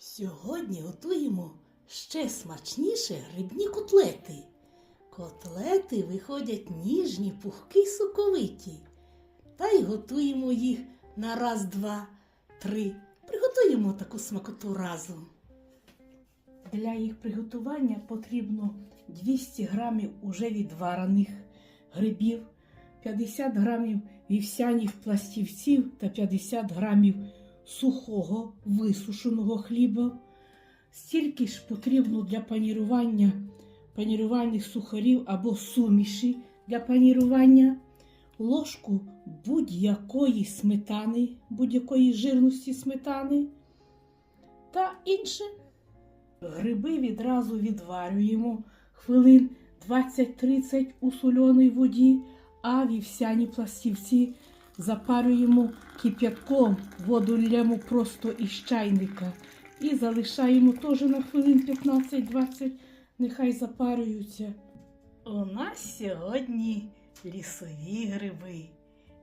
Сьогодні готуємо ще смачніше грибні котлети. Котлети виходять ніжні, пухкі, соковиті. Та й готуємо їх на раз, два, три. Приготуємо таку смакоту разом. Для їх приготування потрібно 200 грамів уже відварених грибів, 50 грамів вівсяних пластівців та 50 грамів сухого висушеного хліба. Стільки ж потрібно для панірування панірувальних сухарів або суміші для панірування, ложку будь-якої сметани, будь-якої жирності сметани та інше. Гриби відразу відварюємо хвилин 20-30 у соленій воді, а вівсяні пластівці запарюємо кип'ятком, воду лємо просто із чайника і залишаємо теж на хвилин 15-20, нехай запарюються. У нас сьогодні лісові гриби,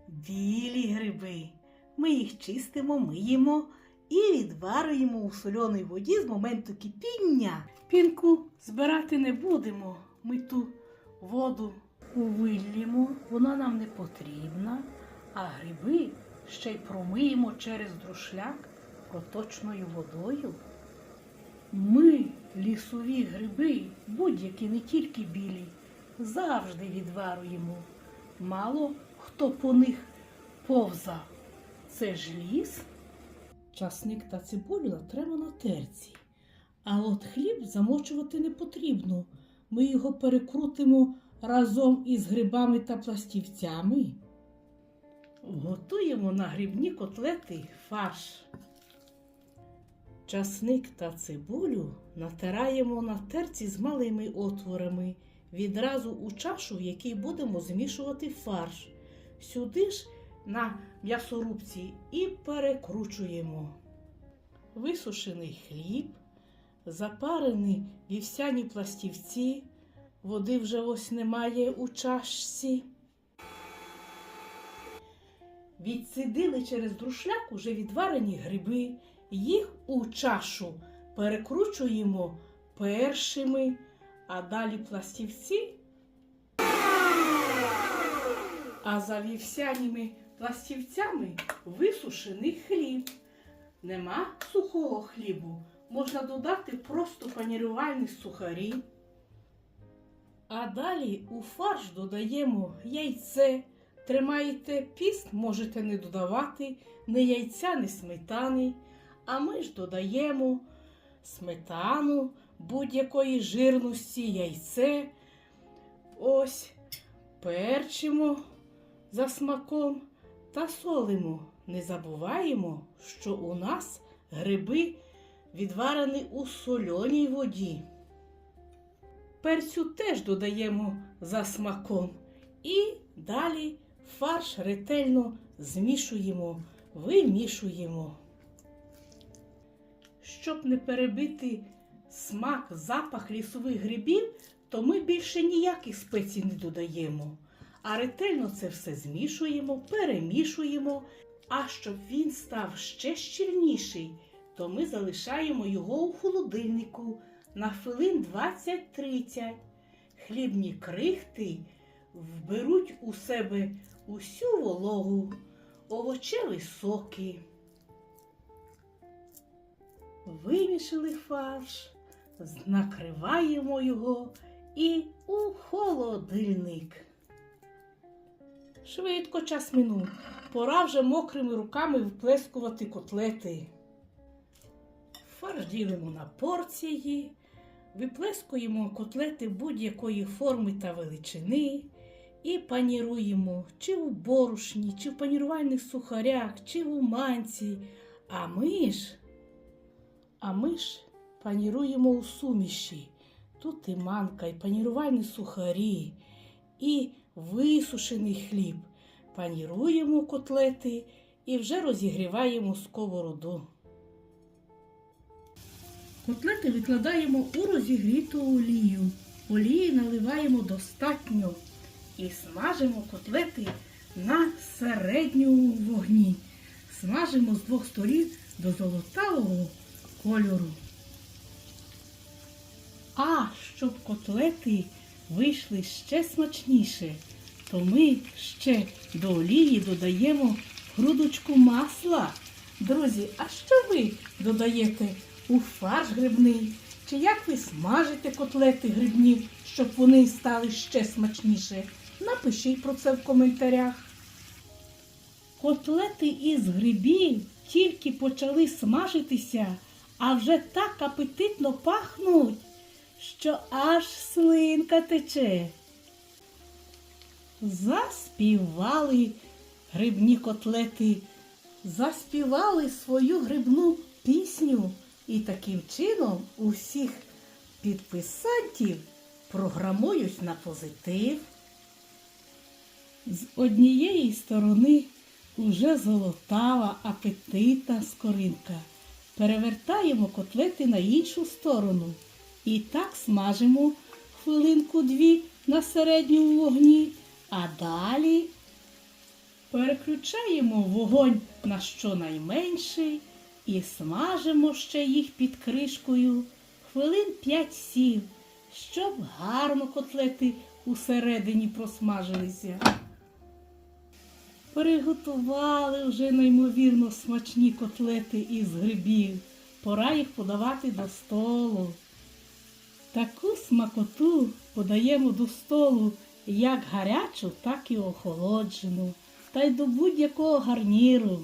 білі гриби. Ми їх чистимо, миємо і відварюємо у соленій воді з моменту кипіння. Пінку збирати не будемо. Ми ту воду увиллємо, вона нам не потрібна, а гриби ще й промиємо через друшляк проточною водою. Ми, лісові гриби, будь-які не тільки білі, завжди відварюємо. Мало хто по них повзав. Це ж ліс. Часник та цибулю треба на терці. А от хліб замочувати не потрібно. Ми його перекрутимо разом із грибами та пластівцями. Готуємо на грибні котлети фарш. Часник та цибулю натираємо на терці з малими отворами відразу у чашу, в якій будемо змішувати фарш. Сюди ж на м'ясорубці і перекручуємо. Висушений хліб, запарені вівсяні пластівці, води вже ось немає у чашці. Відсидили через друшляк уже відварені гриби, їх у чашу перекручуємо першими, а далі пластівці. А за вівсяніми пластівцями висушений хліб. Нема сухого хлібу, можна додати просто панірувальні сухарі. А далі у фарш додаємо яйце. Тримаєте піст, можете не додавати ні яйця, ні сметани. А ми ж додаємо сметану будь-якої жирності, яйце. Ось перчимо за смаком та солимо. Не забуваємо, що у нас гриби відварені у соленій воді. Перцю теж додаємо за смаком. І далі фарш ретельно змішуємо, вимішуємо. Щоб не перебити смак, запах лісових грибів, то ми більше ніяких спецій не додаємо. А ретельно це все змішуємо, перемішуємо. А щоб він став ще щільніший, то ми залишаємо його у холодильнику на хвилин 20-30. Хлібні крихти вберуть у себе усю вологу, овочеві соки. Вимішали фарш, накриваємо його і у холодильник. Швидко час минув. Пора вже мокрими руками вплескувати котлети. Фарш ділимо на порції, виплескуємо котлети будь-якої форми та величини і паніруємо чи у борошні, чи в панірувальних сухарях, чи у манці. А ми ж, а ми ж паніруємо у суміші. Тут і манка, і панірувальні сухарі, і висушений хліб. Паніруємо котлети і вже розігріваємо сковороду. Котлети викладаємо у розігріту олію. Олії наливаємо достатньо і смажимо котлети на середньому вогні. Смажимо з двох сторін до золотавого кольору. А щоб котлети вийшли ще смачніше, то ми ще до олії додаємо грудочку масла. Друзі, а що ви додаєте у фарш грибний? Чи як ви смажите котлети грибні, щоб вони стали ще смачніше? Напишіть про це в коментарях. Котлети із грибів тільки почали смажитися, а вже так апетитно пахнуть, що аж слинка тече. Заспівали грибні котлети, заспівали свою грибну пісню і таким чином усіх підписантів програмують на позитив. З однієї сторони уже золотава апетитна скоринка. Перевертаємо котлети на іншу сторону. І так смажимо хвилинку-дві на середньому вогні, а далі переключаємо вогонь на щонайменший і смажимо ще їх під кришкою хвилин 5-7, щоб гарно котлети усередині просмажилися. Приготували вже неймовірно смачні котлети із грибів. Пора їх подавати до столу. Таку смакоту подаємо до столу як гарячу, так і охолоджену, та й до будь-якого гарніру.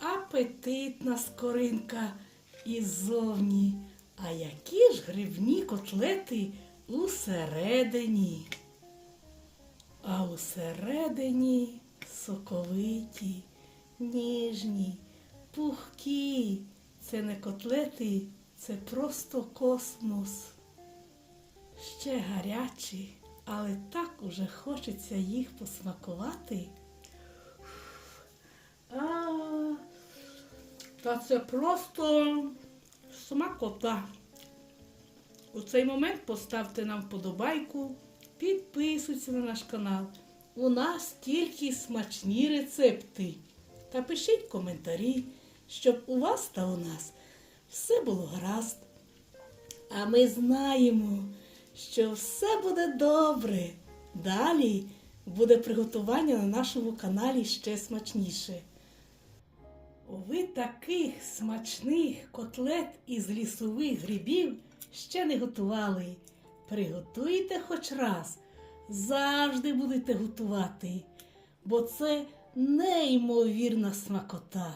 Апетитна скоринка іззовні, а які ж грибні котлети усередині. А усередині соковиті, ніжні, пухкі. Це не котлети, це просто космос. Ще гарячі, але так уже хочеться їх посмакувати. А, та це просто смакота. У цей момент поставте нам вподобайку, підписуйтесь на наш канал. У нас тільки смачні рецепти. Та пишіть коментарі, щоб у вас та у нас все було гаразд. А ми знаємо, що все буде добре. Далі буде приготування на нашому каналі ще смачніше. Ви таких смачних котлет із лісових грибів ще не готували. Приготуйте хоч раз, завжди будете готувати, бо це неймовірна смакота.